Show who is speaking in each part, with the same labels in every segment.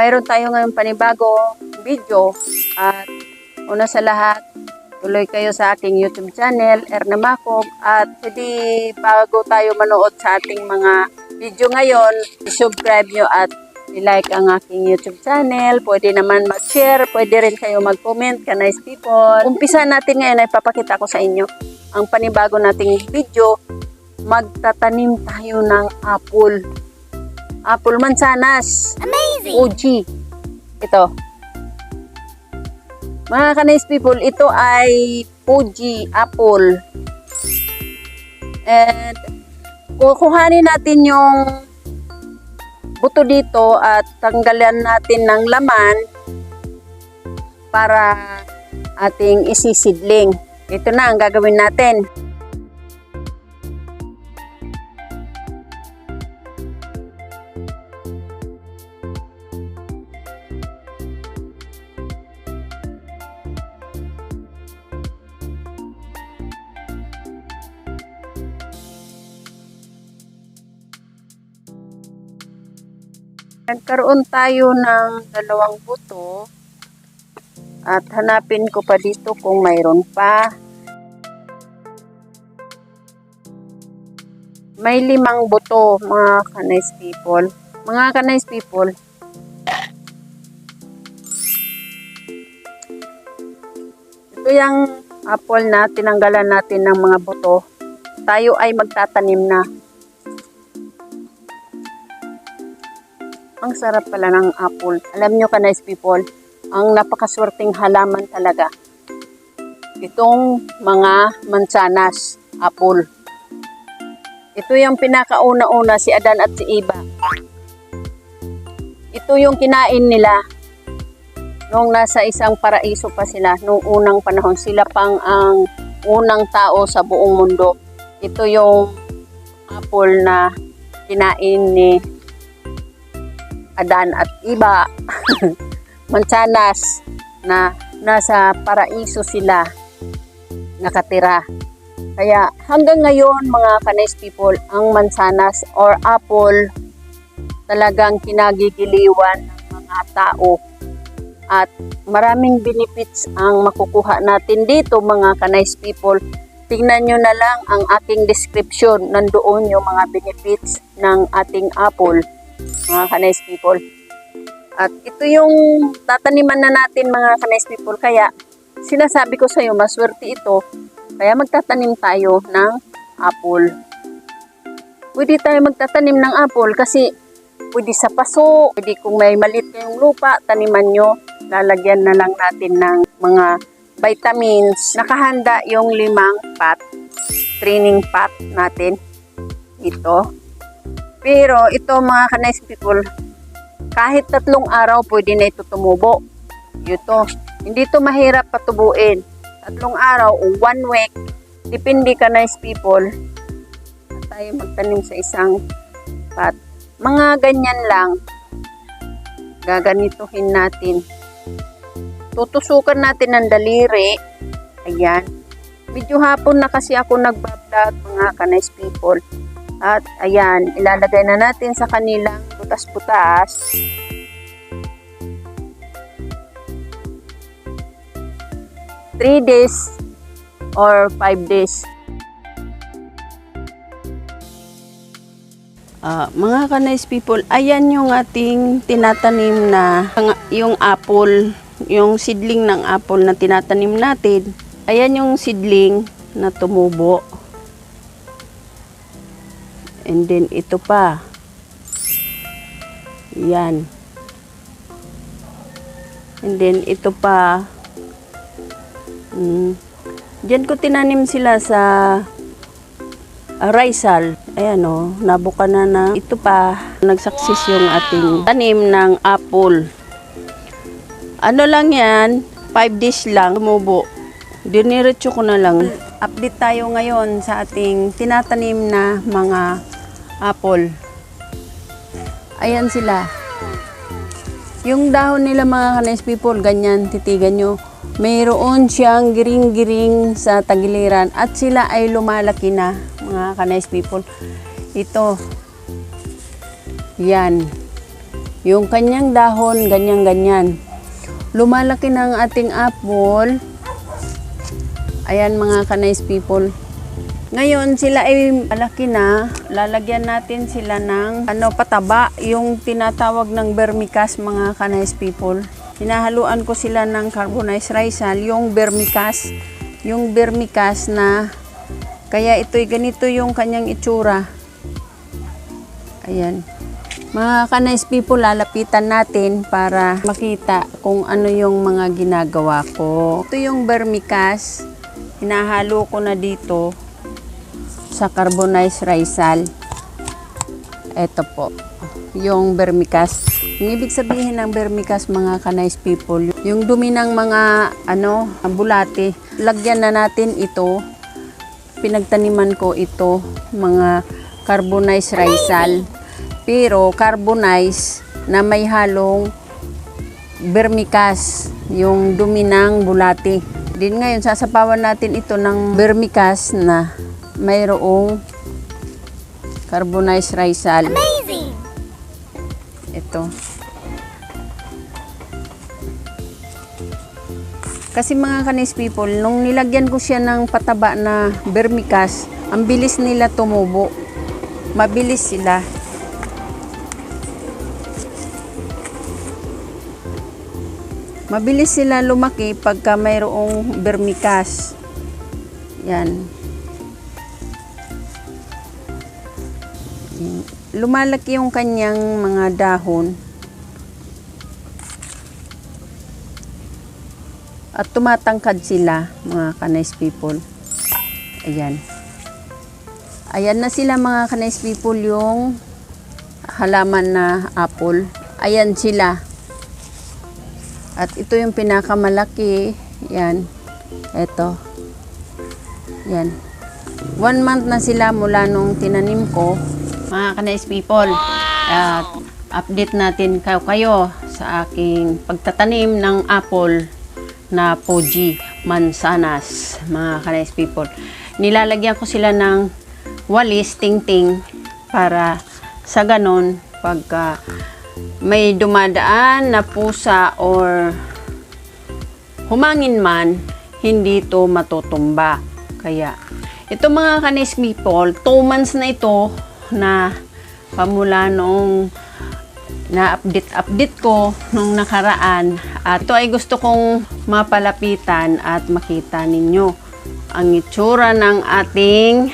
Speaker 1: Mayroon tayo ngayon panibago video at una sa lahat, tuloy kayo sa aking YouTube channel, Erna Makog at hindi bago tayo manood sa ating mga video ngayon, subscribe nyo at i-like ang aking YouTube channel. Pwede naman mag-share, pwede rin kayo mag-comment, kanais people. Umpisa natin ngayon ay papakita ko sa inyo ang panibago nating video. Magtatanim tayo ng apple. Apple mansanas.
Speaker 2: Amazing!
Speaker 1: OG. Ito. Mga kanais people, ito ay Fuji apple. And kukuhanin natin yung buto dito at tanggalan natin ng laman para ating isisidling. Ito na ang gagawin natin. Nagkaroon tayo ng dalawang buto at hanapin ko pa dito kung mayroon pa. May limang buto mga kanais people. Mga kanais people, ito yung apple na tinanggalan natin ng mga buto. Tayo ay magtatanim na. Ang sarap pala ng apple. Alam nyo ka, nice people, ang napakaswerteng halaman talaga. Itong mga mansanas, apple. Ito yung pinakauna-una si Adan at si Eva. Ito yung kinain nila nung nasa isang paraiso pa sila, nung unang panahon. Sila pang ang unang tao sa buong mundo. Ito yung apple na kinain ni Adan at iba mansanas na nasa paraiso sila nakatira. Kaya hanggang ngayon mga kanais people, ang mansanas or apple talagang kinagigiliwan ng mga tao at maraming benefits ang makukuha natin dito mga kanais people. Tingnan nyo na lang ang aking description. Nandoon yung mga benefits ng ating apple mga kanais people. At ito yung tataniman na natin mga kanais people. Kaya sinasabi ko sa iyo, maswerte ito. Kaya magtatanim tayo ng apple. Pwede tayo magtatanim ng apple kasi pwede sa paso, pwede kung may malit kayong lupa, taniman nyo, lalagyan na lang natin ng mga vitamins. Nakahanda yung limang pot, training pot natin. Ito. Pero ito mga kanais people, kahit tatlong araw pwede na ito tumubo. Ito. Hindi ito mahirap patubuin. Tatlong araw o one week, depende ka nice people. At tayo magtanim sa isang pot. Mga ganyan lang, gaganituhin natin. Tutusukan natin ng daliri. Ayan. Medyo hapon na kasi ako nagbablog mga kanais people. At ayan, ilalagay na natin sa kanilang butas-butas. Three days or five days. Ah, mga kanais people, ayan yung ating tinatanim na yung apple, yung seedling ng apple na tinatanim natin. Ayan yung seedling na tumubo. And then ito pa. Yan. And then ito pa. Mm. Diyan ko tinanim sila sa uh, Rizal. Ayan o, nabuka na na. Ito pa, nagsaksis yung ating tanim ng apple. Ano lang yan, 5 days lang, tumubo. Diniretso ko na lang. Update tayo ngayon sa ating tinatanim na mga apple. Ayan sila. Yung dahon nila mga kanais people, ganyan, titigan nyo. Mayroon siyang giring-giring sa tagiliran at sila ay lumalaki na mga kanais people. Ito. Yan. Yung kanyang dahon, ganyan-ganyan. Lumalaki na ating apple. Ayan mga ka-nice people. Ngayon, sila ay malaki na. Lalagyan natin sila ng ano, pataba, yung tinatawag ng vermicast mga ka-nice people. Hinahaluan ko sila ng carbonized risal, yung vermicast, yung vermicast na kaya ito'y ganito yung kanyang itsura. Ayan. Mga ka-nice people, lalapitan natin para makita kung ano yung mga ginagawa ko. Ito yung vermicast. Hinahalo ko na dito sa carbonized risal. Ito po, yung vermicast. Ang ibig sabihin ng vermicast mga ka-nice people, yung dumi ng mga ano, bulate, lagyan na natin ito. Pinagtaniman ko ito, mga carbonized risal. Pero carbonized na may halong vermicast, yung dumi ng bulate. Din ngayon, sasapawan natin ito ng vermicast na mayroong carbonized risal.
Speaker 2: Amazing!
Speaker 1: Ito. Kasi mga kanis people, nung nilagyan ko siya ng pataba na vermicast, ang bilis nila tumubo. Mabilis sila. Mabilis sila lumaki pagka mayroong vermicast. Yan. Lumalaki yung kanyang mga dahon. At tumatangkad sila mga kanais people. Ayan. Ayan na sila mga kanais people yung halaman na apple. Ayan sila. At ito yung pinakamalaki. Yan eto. Yan one month na sila mula nung tinanim ko mga kanais people, at update natin kayo, sa aking pagtatanim ng apple na Fuji Mansanas, mga kanais people. Nilalagyan ko sila ng walis, ting-ting, para sa ganon, pagka may dumadaan na pusa or humangin man, hindi to matutumba. Kaya, ito mga kanis people, 2 months na ito na pamula noong na-update-update ko nung nakaraan. At ito ay gusto kong mapalapitan at makita ninyo ang itsura ng ating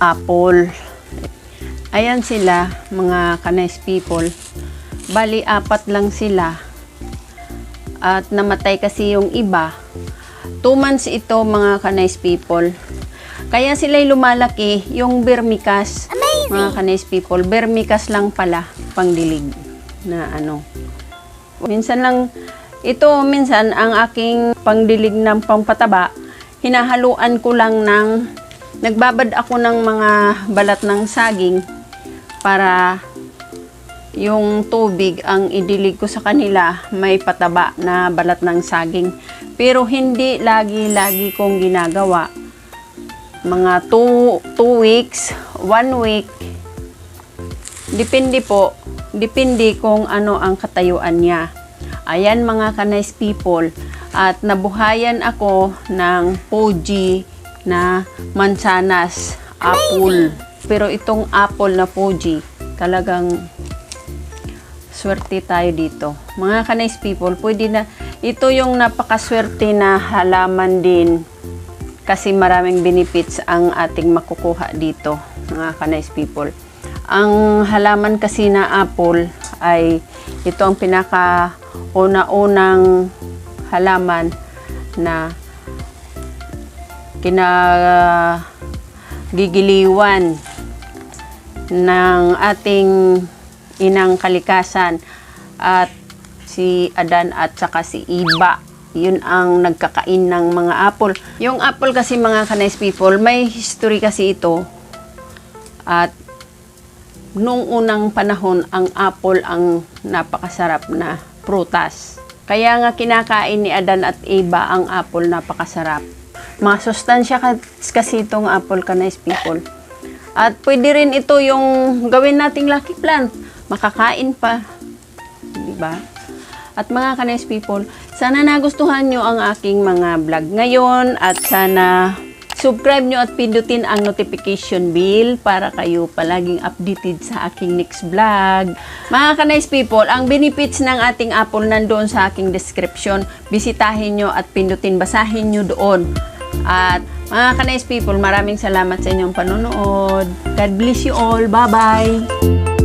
Speaker 1: apple. Ayan sila, mga kanais people. Bali, apat lang sila. At namatay kasi yung iba. Two months ito, mga kanais people. Kaya sila'y lumalaki yung mga kanais people, vermicast lang pala pangdilig na ano. Minsan lang, ito minsan ang aking pangdilig ng pampataba, hinahaluan ko lang ng, nagbabad ako ng mga balat ng saging para yung tubig ang idilig ko sa kanila may pataba na balat ng saging. Pero hindi lagi-lagi kong ginagawa mga 2 weeks, 1 week. Depende po, depende kung ano ang katayuan niya. Ayan mga kanais people, at nabuhayan ako ng Fuji na mansanas apple. Pero itong apple na Fuji, talagang swerte tayo dito. Mga kanais people, pwede na, ito yung napakaswerte na halaman din kasi maraming benefits ang ating makukuha dito mga kanais people. Ang halaman kasi na apple ay ito ang pinaka una-unang halaman na kinagigiliwan ng ating inang kalikasan at si Adan at saka si Iba yun ang nagkakain ng mga apple. Yung apple kasi mga kanais people, may history kasi ito. At nung unang panahon, ang apple ang napakasarap na prutas. Kaya nga kinakain ni Adan at Eva ang apple napakasarap. Mga sustansya kasi itong apple kanais people. At pwede rin ito yung gawin nating lucky plant. Makakain pa. di ba? At mga ka-nice people, sana nagustuhan nyo ang aking mga vlog ngayon at sana subscribe nyo at pindutin ang notification bell para kayo palaging updated sa aking next vlog. Mga ka-nice people, ang benefits ng ating Apple nandoon sa aking description. Bisitahin nyo at pindutin, basahin nyo doon. At mga ka-nice people, maraming salamat sa inyong panonood. God bless you all. Bye-bye!